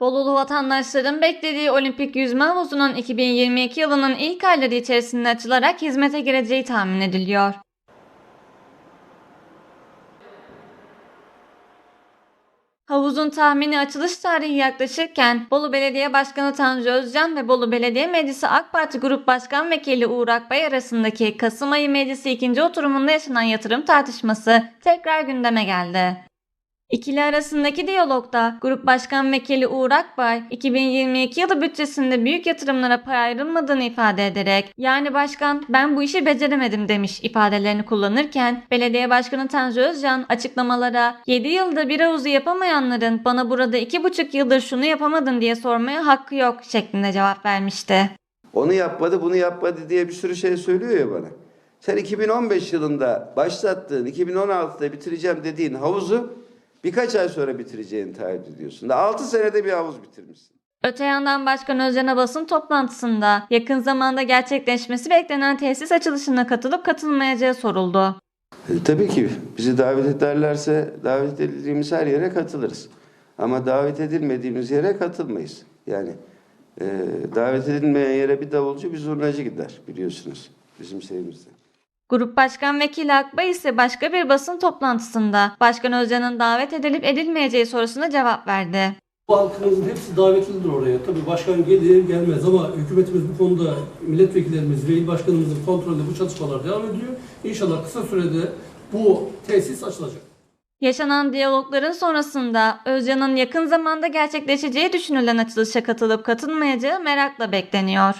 Bolulu vatandaşların beklediği olimpik yüzme havuzunun 2022 yılının ilk ayları içerisinde açılarak hizmete gireceği tahmin ediliyor. Havuzun tahmini açılış tarihi yaklaşırken Bolu Belediye Başkanı Tanju Özcan ve Bolu Belediye Meclisi AK Parti Grup Başkan Vekili Uğur Akbay arasındaki Kasım ayı meclisi ikinci oturumunda yaşanan yatırım tartışması tekrar gündeme geldi. İkili arasındaki diyalogda Grup Başkan Vekili Uğur Akbay, 2022 yılı bütçesinde büyük yatırımlara pay ayrılmadığını ifade ederek, yani başkan ben bu işi beceremedim demiş ifadelerini kullanırken, Belediye Başkanı Tanju Özcan açıklamalara 7 yılda bir havuzu yapamayanların bana burada 2,5 yıldır şunu yapamadın diye sormaya hakkı yok şeklinde cevap vermişti. Onu yapmadı, bunu yapmadı diye bir sürü şey söylüyor ya bana. Sen 2015 yılında başlattığın, 2016'da bitireceğim dediğin havuzu birkaç ay sonra bitireceğini taahhüt ediyorsun. Da 6 senede bir havuz bitirmişsin. Öte yandan Başkan Özcan'a basın toplantısında yakın zamanda gerçekleşmesi beklenen tesis açılışına katılıp katılmayacağı soruldu. E, tabii ki bizi davet ederlerse davet edildiğimiz her yere katılırız. Ama davet edilmediğimiz yere katılmayız. Yani e, davet edilmeyen yere bir davulcu bir zurnacı gider biliyorsunuz bizim şeyimizde. Grup Başkan Vekili Akbay ise başka bir basın toplantısında Başkan Özcan'ın davet edilip edilmeyeceği sorusuna cevap verdi. Bu halkımızın hepsi davetlidir oraya. Tabii başkan gelir gelmez ama hükümetimiz bu konuda milletvekillerimiz ve il başkanımızın kontrolünde bu çalışmalar devam ediyor. İnşallah kısa sürede bu tesis açılacak. Yaşanan diyalogların sonrasında Özcan'ın yakın zamanda gerçekleşeceği düşünülen açılışa katılıp katılmayacağı merakla bekleniyor.